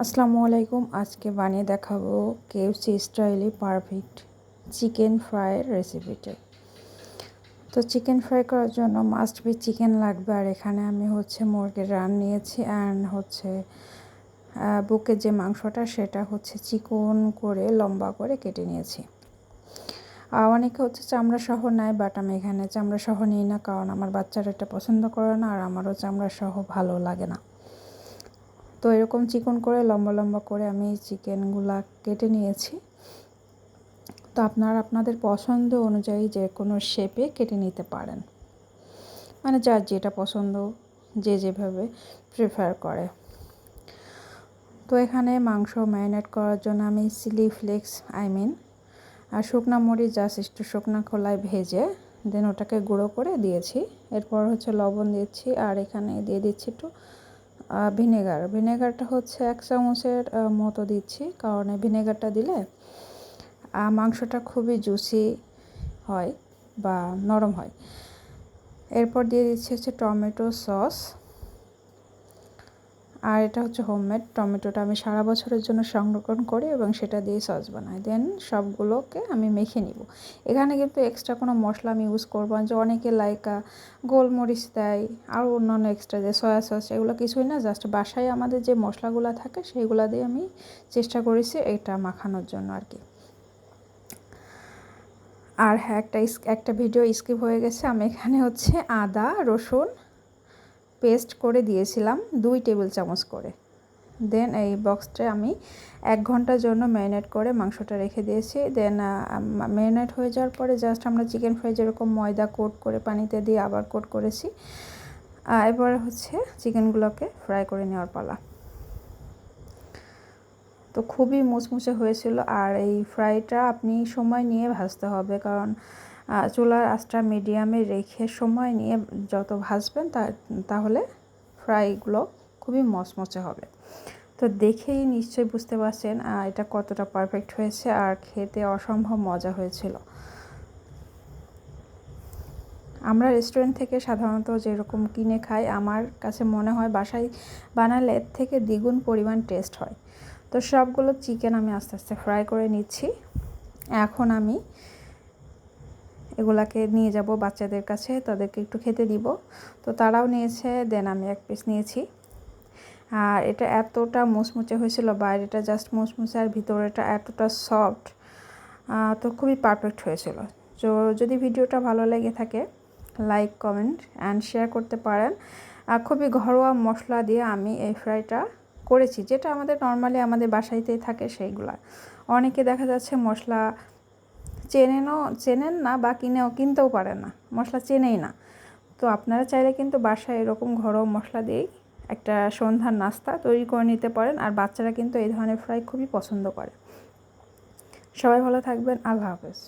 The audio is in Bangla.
আসসালামু আলাইকুম। আজকে বানিয়ে দেখাবো কেএফসি স্টাইলে পারফেক্ট চিকেন ফ্রাইয়ের রেসিপিটা। তো চিকেন ফ্রাই করার জন্য মাস্ট বি চিকেন লাগবে। আর এখানে আমি হচ্ছে মুরগির রান নিয়েছি অ্যান্ড হচ্ছে বুকের যে মাংসটা সেটা হচ্ছে চিকন করে, লম্বা করে কেটে নিয়েছি। অনেকে হচ্ছে চামড়া সহ নেয় বাট আমি এখানে চামড়া সহ নিই না, কারণ আমার বাচ্চারা এটা পছন্দ করে না, আর আমারও চামড়া সহ ভালো লাগে না। তো এরকম চিকন করে, লম্বা লম্বা করে আমি চিকেনগুলা কেটে নিয়েছি। তো আপনারা আপনাদের পছন্দ অনুযায়ী যে কোনো শেপে কেটে নিতে পারেন। মানে যার যেটা পছন্দ, যে যেভাবে প্রেফার করে। তো এখানে মাংস ম্যারিনেট করার জন্য আমি চিলি ফ্লেক্স আই মিন আর শুকনো মরিচ জাস্ট একটু শুকনো খোলায় ভেজে দেন ওটাকে গুঁড়ো করে দিয়েছি। এরপর হচ্ছে লবণ দিচ্ছি, আর এখানে দিয়ে দিচ্ছি একটু ভিনেগার। ভিনেগারটা হচ্ছে এক চামচের মতো দিচ্ছি, কারণ ভিনেগারটা দিলে মাংসটা খুবই জুসি হয় বা নরম হয়। এরপর দিয়ে দিচ্ছি হচ্ছে টমেটো সস। আর এটা হচ্ছে হোমমেড টমেটোটা আমি সারা বছরের জন্য সংরক্ষণ করি এবং সেটা দিয়ে সস বানাই। দেন সবগুলোকে আমি মেখে নিব। এখানে কিন্তু এক্সট্রা কোনো মশলা আমি ইউজ করব যে অনেকে লাইকা গোলমরিচ দেয়, আরও অন্যান্য এক্সট্রা যে সয়া সস এগুলো কিছুই না জাস্ট বাসায় আমাদের যে মশলাগুলো থাকে সেইগুলো দিয়ে আমি চেষ্টা করেছি এটা মাখানোর জন্য আর কি। আর হ্যাঁ একটা একটা ভিডিও স্কিপ হয়ে গেছে। আমি এখানে হচ্ছে আদা, রসুন পেস্ট করে দিয়েছিলাম দুই টেবিল চামচ করে। দেন এই বক্সটা আমি এক ঘণ্টার জন্য ম্যারিনেট করে মাংসটা রেখে দিয়েছি। দেন ম্যারিনেট হয়ে যাওয়ার পরে জাস্ট আমরা চিকেন ফ্রাই যেরকম ময়দা কোট করে পানিতে দিয়ে আবার কোট করেছি। এবার হচ্ছে চিকেনগুলোকে ফ্রাই করে নেওয়ার পালা। তো খুবই মুচমুচে হয়েছিল আর এই ফ্রাইটা আপনি সময় নিয়ে ভাজতে হবে কারণ চুলার আঁচটা মিডিয়ামে রেখে সময় নিয়ে যত ভাজবেন তা, তাহলে ফ্রাইগুলো খুবই মচমচে হবে। তো দেখেই নিশ্চয়ই বুঝতে পারছেন এটা কতটা পারফেক্ট হয়েছে আর খেতে অসম্ভব মজা হয়েছিল। আমরা রেস্টুরেন্ট থেকে সাধারণত যেরকম কিনে খাই, আমার কাছে মনে হয় বাসায় বানালে এর থেকে দ্বিগুণ পরিমাণ টেস্ট হয়। তো সবগুলো চিকেন আমি আস্তে আস্তে ফ্রাই করে নিচ্ছি। এখন আমি এগুলাকে নিয়ে যাব বাচ্চাদের কাছে, তাদেরকে একটু খেতে দিব। তো তারাও নিয়েছে, দেন আমি এক পিস নিয়েছি। আর এটা এতটা মুচমুচে হয়েছিল, বাইরেটা জাস্ট মুচমুচে আর ভিতরেটা এতটা সফট তো খুবই পারফেক্ট হয়েছিল। তো যদি ভিডিওটা ভালো লেগে থাকে লাইক কমেন্ট অ্যান্ড শেয়ার করতে পারেন। খুবই ঘরোয়া মশলা দিয়ে আমি এই ফ্রাইটা করেছি, যেটা আমাদের নর্মালি আমাদের বাসাইতেই থাকে সেইগুলা। অনেকে দেখা যাচ্ছে মশলা চেনেনও, চেনেন না বা কিনেও, কিনতেও পারেন না। মশলা চেনেই না। তো আপনারা চাইলে কিন্তু বাসায় এরকম ঘরোয়া মশলা দিয়েই একটা সন্ধ্যার নাস্তা তৈরি করে নিতে পারেন। আর বাচ্চারা কিন্তু এই ধরনের ফ্রাই খুবই পছন্দ করে। সবাই ভালো থাকবেন। আল্লাহ হাফেজ।